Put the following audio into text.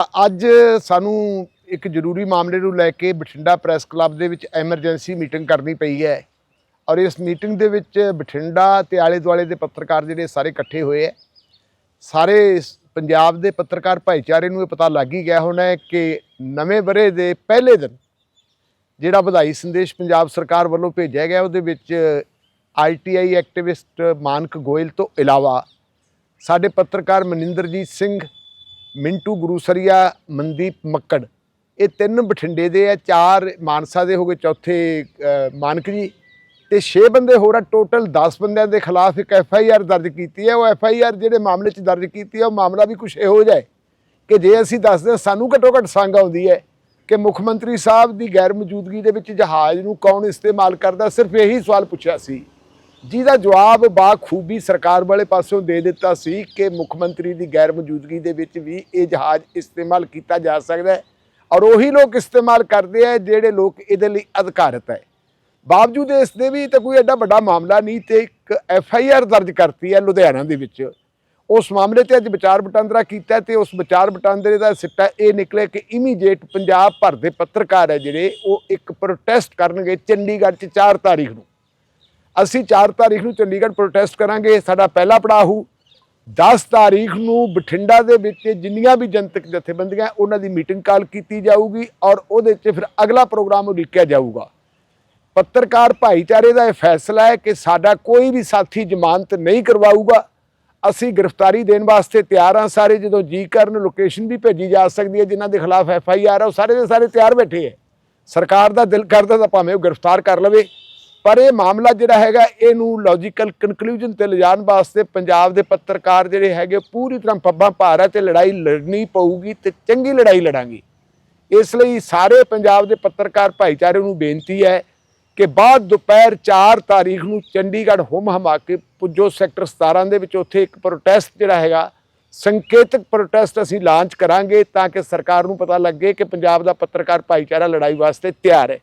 ਅੱਜ ਸਾਨੂੰ ਇੱਕ ਜ਼ਰੂਰੀ ਮਾਮਲੇ ਨੂੰ ਲੈ ਕੇ ਬਠਿੰਡਾ ਪ੍ਰੈਸ ਕਲੱਬ ਦੇ ਵਿੱਚ ਐਮਰਜੈਂਸੀ ਮੀਟਿੰਗ ਕਰਨੀ ਪਈ ਹੈ ਔਰ ਇਸ ਮੀਟਿੰਗ ਦੇ ਵਿੱਚ ਬਠਿੰਡਾ ਤੇ ਆਲੇ ਦੁਆਲੇ ਦੇ ਪੱਤਰਕਾਰ ਜਿਹੜੇ ਸਾਰੇ ਇਕੱਠੇ ਹੋਏ ਹੈ। ਸਾਰੇ ਪੰਜਾਬ ਦੇ ਪੱਤਰਕਾਰ ਭਾਈਚਾਰੇ ਨੂੰ ਇਹ ਪਤਾ ਲੱਗ ਹੀ ਗਿਆ ਹੋਣਾ ਹੈ ਕਿ ਨਵੇਂ ਬਰੇ ਦੇ ਪਹਿਲੇ ਦਿਨ ਜਿਹੜਾ ਵਧਾਈ ਸੰਦੇਸ਼ ਪੰਜਾਬ ਸਰਕਾਰ ਵੱਲੋਂ ਭੇਜਿਆ ਗਿਆ, ਉਹਦੇ ਵਿੱਚ ਆਈਟੀਆਈ ਐਕਟਿਵਿਸਟ ਮਾਨਕ ਗੋਇਲ ਤੋਂ ਇਲਾਵਾ ਸਾਡੇ ਪੱਤਰਕਾਰ ਮਨਿੰਦਰਜੀਤ ਸਿੰਘ ਮਿੰਟੂ ਗੁਰੂਸਰੀਆ ਮਨਦੀਪ ਮੱਕੜ। ਇਹ ਤਿੰਨ ਬਠਿੰਡੇ ਦੇ ਆ ਚਾਰ ਮਾਨਸਾ ਦੇ ਹੋ ਗਏ ਚੌਥੇ ਮਾਨਕ ਜੀ। ਤੇ 6 ਬੰਦੇ ਹੋਰ ਆ ਟੋਟਲ 10 ਬੰਦਿਆਂ ਦੇ ਖਿਲਾਫ ਇੱਕ ਐਫ ਆਈ ਆਰ ਦਰਜ ਕੀਤੀ ਹੈ ਉਹ ਐਫ ਆਈ ਆਰ ਜਿਹੜੇ ਮਾਮਲੇ 'ਚ ਦਰਜ ਕੀਤੀ ਹੈ ਉਹ ਮਾਮਲਾ ਵੀ ਕੁਝ ਇਹੋ ਜਿਹਾ ਹੈ ਕਿ ਜੇ ਅਸੀਂ ਦੱਸਦੇ ਹਾਂ, ਸਾਨੂੰ ਘੱਟੋ ਘੱਟ ਸੰਗ ਆਉਂਦੀ ਹੈ ਕਿ ਮੁੱਖ ਮੰਤਰੀ ਸਾਹਿਬ ਦੀ ਗੈਰ ਮੌਜੂਦਗੀ ਦੇ ਵਿੱਚ ਜਹਾਜ਼ ਨੂੰ ਕੌਣ ਇਸਤੇਮਾਲ ਕਰਦਾ ਸਿਰਫ ਇਹੀ ਸਵਾਲ ਪੁੱਛਿਆ ਸੀ। ਜਿਹਦਾ ਜਵਾਬ ਬਾਖੂਬੀ ਸਰਕਾਰ ਵਾਲੇ ਪਾਸੋਂ ਦੇ ਦਿੱਤਾ ਸੀ ਕਿ ਮੁੱਖ ਮੰਤਰੀ ਦੀ ਗੈਰ ਮੌਜੂਦਗੀ ਦੇ ਵਿੱਚ ਵੀ ਇਹ ਜਹਾਜ਼ ਇਸਤੇਮਾਲ ਕੀਤਾ ਜਾ ਸਕਦਾ ਹੈ। ਔਰ ਉਹੀ ਲੋਕ ਇਸਤੇਮਾਲ ਕਰਦੇ ਆ ਜਿਹੜੇ ਲੋਕ ਇਹਦੇ ਲਈ ਅਧਿਕਾਰਤ ਹੈ। ਬਾਵਜੂਦ ਇਸ ਦੇ ਵੀ ਤਾਂ ਕੋਈ ਐਡਾ ਵੱਡਾ ਮਾਮਲਾ ਨਹੀਂ ਤੇ ਇੱਕ ਐਫ ਆਈ ਆਰ ਦਰਜ ਕਰਤੀ ਹੈ ਲੁਧਿਆਣਾ ਦੇ ਵਿੱਚ। ਉਸ ਮਾਮਲੇ ਤੇ ਅੱਜ ਵਿਚਾਰ ਵਟਾਂਦਰਾ ਕੀਤਾ ਤੇ ਉਸ ਵਿਚਾਰ ਵਟਾਂਦਰੇ ਦਾ ਸਿੱਟਾ ਇਹ ਨਿਕਲਿਆ ਕਿ ਇਮੀਡੀਏਟ ਪੰਜਾਬ ਭਰ ਦੇ ਪੱਤਰਕਾਰ ਹੈ ਜਿਹੜੇ ਉਹ ਇੱਕ ਪ੍ਰੋਟੈਸਟ ਕਰਨਗੇ ਚੰਡੀਗੜ੍ਹ 'ਚ 4 ਤਾਰੀਖ ਨੂੰ। ਅਸੀਂ 4 ਤਾਰੀਖ ਨੂੰ ਚੰਡੀਗੜ੍ਹ ਪ੍ਰੋਟੈਸਟ ਕਰਾਂਗੇ, ਸਾਡਾ ਪਹਿਲਾ ਪੜਾਅ ਹੋਊ। 10 ਤਾਰੀਖ ਨੂੰ ਬਠਿੰਡਾ ਦੇ ਵਿੱਚ ਜਿੰਨੀਆਂ ਵੀ ਜਨਤਕ ਜਥੇਬੰਦੀਆਂ ਉਹਨਾਂ ਦੀ ਮੀਟਿੰਗ ਕਾਲ ਕੀਤੀ ਜਾਊਗੀ ਔਰ ਉਹਦੇ 'ਚ ਫਿਰ ਅਗਲਾ ਪ੍ਰੋਗਰਾਮ ਉਲੀਕਿਆ ਜਾਊਗਾ। ਪੱਤਰਕਾਰ ਭਾਈਚਾਰੇ ਦਾ ਇਹ ਫੈਸਲਾ ਹੈ ਕਿ ਸਾਡਾ ਕੋਈ ਵੀ ਸਾਥੀ ਜ਼ਮਾਨਤ ਨਹੀਂ ਕਰਵਾਊਗਾ। ਅਸੀਂ ਗ੍ਰਿਫਤਾਰੀ ਦੇਣ ਵਾਸਤੇ ਤਿਆਰ ਹਾਂ ਸਾਰੇ, ਜਦੋਂ ਜੀ ਕਰਨ ਲੋਕੇਸ਼ਨ ਵੀ ਭੇਜੀ ਜਾ ਸਕਦੀ ਹੈ, ਜਿਨ੍ਹਾਂ ਦੇ ਖਿਲਾਫ ਐਫ ਆਈ ਆਰ ਹੈ ਉਹ ਸਾਰੇ ਦੇ ਸਾਰੇ ਤਿਆਰ ਬੈਠੇ ਹੈ। ਸਰਕਾਰ ਦਾ ਦਿਲ ਕਰਦਾ ਤਾਂ ਭਾਵੇਂ ਉਹ ਗ੍ਰਿਫਤਾਰ ਕਰ ਲਵੇ। ਪਰ ਇਹ ਮਾਮਲਾ ਜਿਹੜਾ ਹੈਗਾ, ਇਹਨੂੰ ਲੌਜੀਕਲ ਕਨਕਲੂਜਨ ਤੇ ਲਿਜਾਣ ਵਾਸਤੇ ਪੰਜਾਬ ਦੇ ਪੱਤਰਕਾਰ ਜਿਹੜੇ ਹੈਗੇ ਪੂਰੀ ਤਰ੍ਹਾਂ ਪੱਬਾਂ ਭਾਰ ਹੈ ਤੇ ਲੜਾਈ ਲੜਨੀ ਪਊਗੀ ਤੇ ਚੰਗੀ ਲੜਾਈ ਲੜਾਂਗੇ। ਇਸ ਲਈ ਸਾਰੇ ਪੰਜਾਬ ਦੇ ਪੱਤਰਕਾਰ ਭਾਈਚਾਰੇ ਨੂੰ ਬੇਨਤੀ ਹੈ ਕਿ ਬਾਅਦ ਦੁਪਹਿਰ 4 ਤਾਰੀਖ ਨੂੰ ਚੰਡੀਗੜ੍ਹ ਹੁਮ ਹਮਾ ਕੇ ਪੁੱਜੋ ਸੈਕਟਰ 17 ਦੇ ਵਿੱਚ, ਉੱਥੇ ਇੱਕ ਪ੍ਰੋਟੈਸਟ ਜਿਹੜਾ ਹੈਗਾ, ਸੰਕੇਤਕ ਪ੍ਰੋਟੈਸਟ ਅਸੀਂ ਲਾਂਚ ਕਰਾਂਗੇ ਤਾਂ ਕਿ ਸਰਕਾਰ ਨੂੰ ਪਤਾ ਲੱਗੇ ਕਿ ਪੰਜਾਬ ਦਾ ਪੱਤਰਕਾਰ ਭਾਈਚਾਰਾ ਲੜਾਈ ਵਾਸਤੇ ਤਿਆਰ ਹੈ।